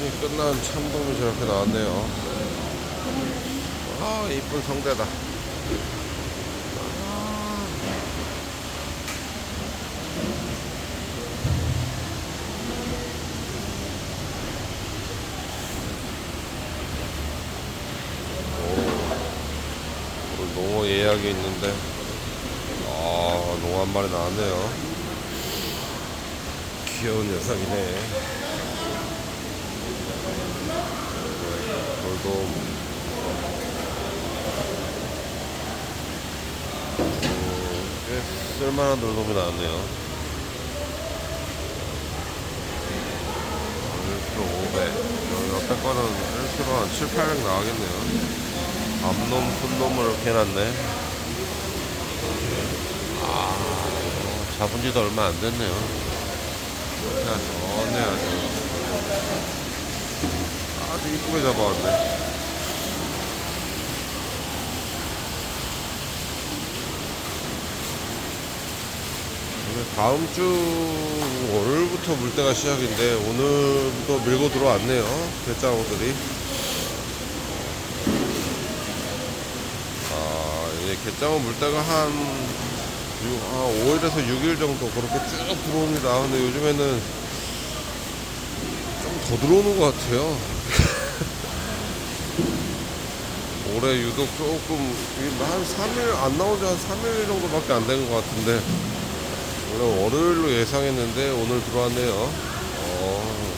시즌이 끝난 참돔이 저렇게 나왔네요. 아, 이쁜 성대다. 오늘 농어 예약이 있는데, 아, 농어 한 마리 나왔네요. 귀여운 녀석이네. 돌돔. 어, 꽤 쓸만한 돌돔이 나왔네요. 1kg 500. 여기 거는 1kg 한 7, 800 나가겠네요. 암놈, 푼놈을 이렇게 해놨네. 아, 어, 잡은 지도 얼마 안 됐네요. 그냥 좋네, 아주. 아주 이쁘게 잡아왔네. 다음 주 월요일부터 물때가 시작인데 오늘도 밀고 들어왔네요. 개장어들이. 아, 이제 개장어 물때가 한, 유- 한 5일에서 6일 정도 그렇게 쭉 들어옵니다. 근데 요즘에는 좀 더 들어오는 것 같아요. 올해 유독 조금, 한 3일, 안 나온 지한 3일 정도밖에 안 된 것 같은데, 원래 월요일로 예상했는데 오늘 들어왔네요. 어.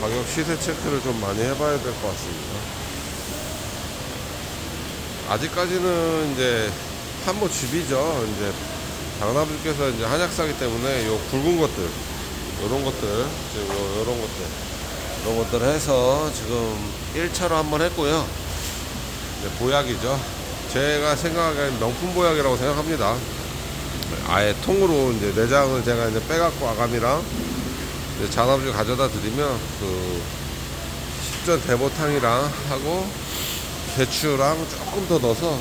가격 시세 체크를 좀 많이 해봐야 될 것 같습니다. 아직까지는 이제 한모 집이죠. 이제 장나분께서 이제 한약 사기 때문에 요 굵은 것들, 요런 것들, 지금 요- 요런 것들, 이런 것들 해서 지금 1차로 한번 했고요. 이제 보약이죠. 제가 생각하기엔 명품 보약이라고 생각합니다. 아예 통으로 이제 내장을 제가 이제 빼갖고 아감이랑 이제 잔압주 가져다 드리면 그 식전 대보탕이랑 하고 배추랑 조금 더 넣어서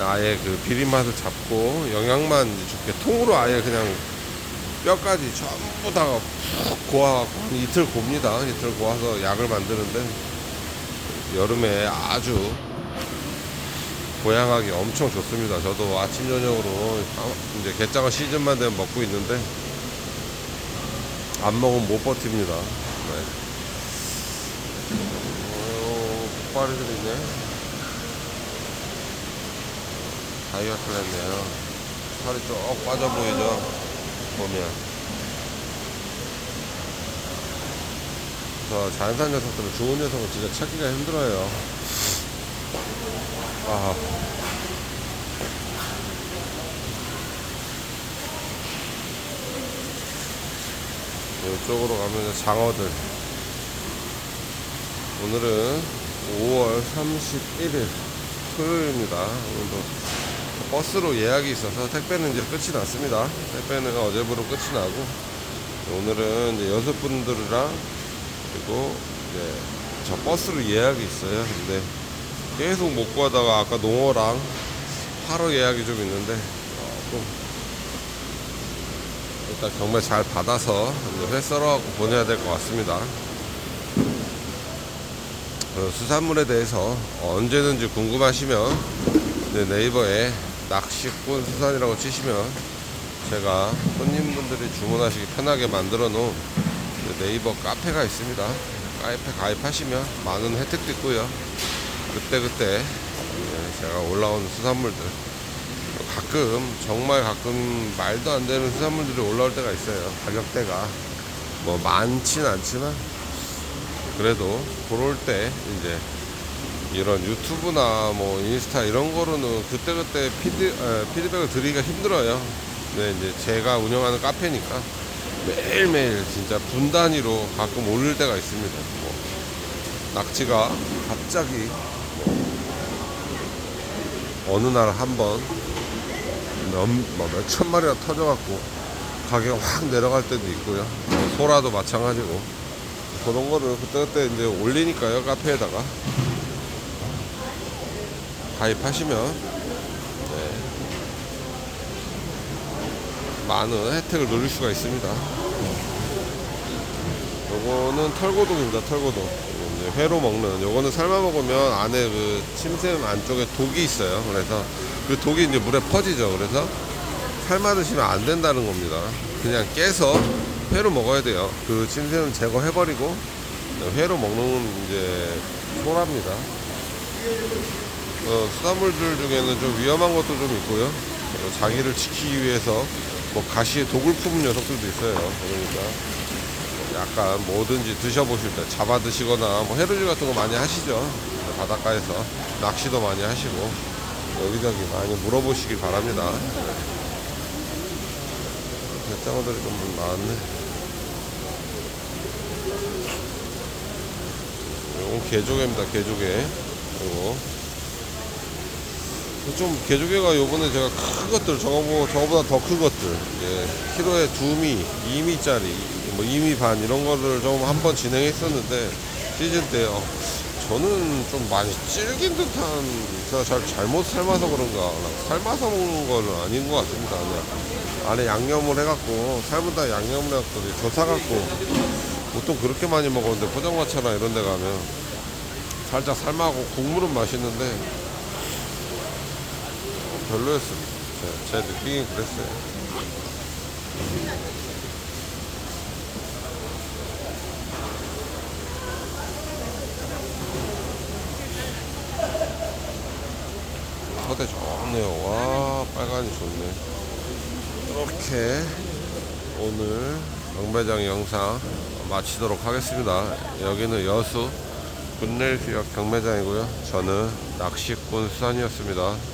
아예 그 비린 맛을 잡고 영양만 이제 좋게 통으로 아예 그냥 뼈까지 전부 다푹 고아갖고 한 이틀 곱니다. 이틀 고아서 약을 만드는데 여름에 아주 보양하기 엄청 좋습니다. 저도 아침 저녁으로 이제 게장어 시즌만 되면 먹고 있는데 안 먹으면 못 버팁니다. 네. 어, 폭발이들 있네. 다이어트를 했네요. 살이 쭉 빠져 보이죠? 보면. 그래서 자연산 녀석들은 좋은 녀석은 진짜 찾기가 힘들어요. 아. 이쪽으로 가면 장어들. 오늘은 5월 31일 토요일입니다. 오늘도 버스로 예약이 있어서 택배는 이제 끝이 났습니다. 택배는 어제부로 끝이 나고 오늘은 이제 여섯 분들이랑 그리고 이제 저 버스로 예약이 있어요. 근데 계속 못 구하다가 아까 농어랑 하루 예약이 좀 있는데 조금 일단 경매 잘 받아서 이제 회 썰어갖고 보내야 될 것 같습니다. 어, 수산물에 대해서 언제든지 궁금하시면 네이버에 낚시꾼 수산이라고 치시면 제가 손님분들이 주문하시기 편하게 만들어 놓은 그 네이버 카페가 있습니다. 카페 가입하시면 많은 혜택도 있고요. 그때그때 예, 제가 올라온 수산물들 가끔 정말 가끔 말도 안 되는 수산물들이 올라올 때가 있어요. 가격대가 뭐 많진 않지만 그래도 그럴 때 이제 이런 유튜브나 뭐 인스타 이런 거로는 그때그때 피드, 에, 피드백을 드리기가 힘들어요. 근데 이제 제가 운영하는 카페니까 매일매일 진짜 분 단위로 가끔 올릴 때가 있습니다. 뭐 낙지가 갑자기 뭐 어느 날 한번 뭐 몇천 마리가 터져갖고 가게가 확 내려갈 때도 있고요. 뭐 소라도 마찬가지고 그런 거를 그때그때 이제 올리니까요 카페에다가 가입하시면 네, 많은 혜택을 누릴 수가 있습니다. 요거는 털고동입니다. 털고동. 회로 먹는. 요거는 삶아 먹으면 안에 그 침샘 안쪽에 독이 있어요. 그래서 그 독이 이제 물에 퍼지죠. 그래서 삶아 드시면 안 된다는 겁니다. 그냥 깨서 회로 먹어야 돼요. 그 침샘은 제거해 버리고 회로 먹는 이제 소랍니다. 어, 수산물들 중에는 좀 위험한 것도 좀 있고요. 어, 자기를 지키기 위해서 뭐 가시에 독을 품은 녀석들도 있어요. 그러니까 약간 뭐든지 드셔보실 때 잡아 드시거나 뭐 해루질 같은 거 많이 하시죠. 바닷가에서 낚시도 많이 하시고 여기저기 많이 물어보시길 바랍니다. 배짱어들이 좀 나왔네. 이건 개조개입니다. 개조개. 그리고 좀 개조개가 요번에 제가 큰 것들 저거 저거보다 더 큰 것들 이제 키로에 두미, 2미짜리, 뭐 2미 반 이런 거를 좀 한 번 진행했었는데 시즌 때요. 저는 좀 많이 질긴 듯한 제가 잘 잘못 삶아서 그런가 삶아서 먹는 거는 아닌 것 같습니다. 그냥 안에 양념을 해갖고 삶은다 양념을 해갖고 져사갖고 보통 그렇게 많이 먹었는데 포장마차나 이런 데 가면 살짝 삶아고 국물은 맛있는데 별로였습니다. 제, 제 느낌이 그랬어요. 서대 좋네요. 와, 빨간이 좋네. 이렇게 오늘 경매장 영상 마치도록 하겠습니다. 여기는 여수 군내일수역 경매장이고요. 저는 낚시꾼 수산이었습니다.